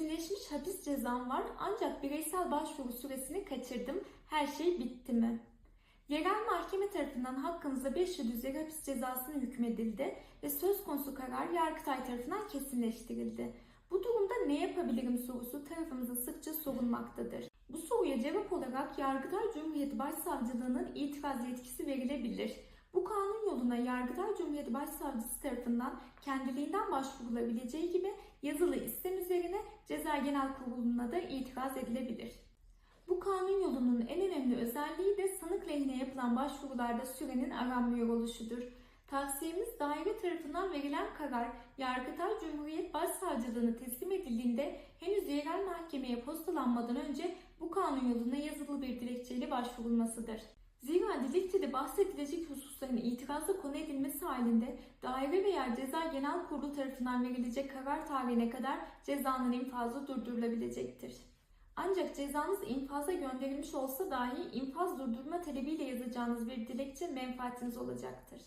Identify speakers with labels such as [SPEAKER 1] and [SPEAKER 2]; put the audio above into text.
[SPEAKER 1] kesinleşmiş hapis cezam var ancak bireysel başvuru süresini kaçırdım. Her şey bitti mi? Yerel mahkeme tarafından hakkınızda 5 yıl üzeri hapis cezasına hükmedildi ve söz konusu karar Yargıtay tarafından kesinleştirildi. Bu durumda ne yapabilirim sorusu tarafımıza sıkça sorulmaktadır. Bu soruya cevap olarak Yargıtay Cumhuriyeti Başsavcılığı'nın itiraz yetkisi verilebilir. Kanun yoluna Yargıtay Cumhuriyeti Başsavcısı tarafından kendiliğinden başvurulabileceği gibi yazılı istem üzerine Ceza Genel Kurulu'na da itiraz edilebilir. Bu kanun yolunun en önemli özelliği de sanık lehine yapılan başvurularda sürenin aranmıyor oluşudur. Tavsiyemiz daire tarafından verilen karar Yargıtay Cumhuriyet Başsavcılığına teslim edildiğinde henüz yerel mahkemeye postalanmadan önce bu kanun yoluna yazılı bir dilekçeyle başvurulmasıdır. Zira dilekçede bahsedilecek hususların itirazda konu edilmesi halinde daire veya ceza genel kurulu tarafından verilecek karar tarihine kadar cezanın infazı durdurulabilecektir. Ancak cezanız infaza gönderilmiş olsa dahi infaz durdurma talebiyle yazacağınız bir dilekçe menfaatiniz olacaktır.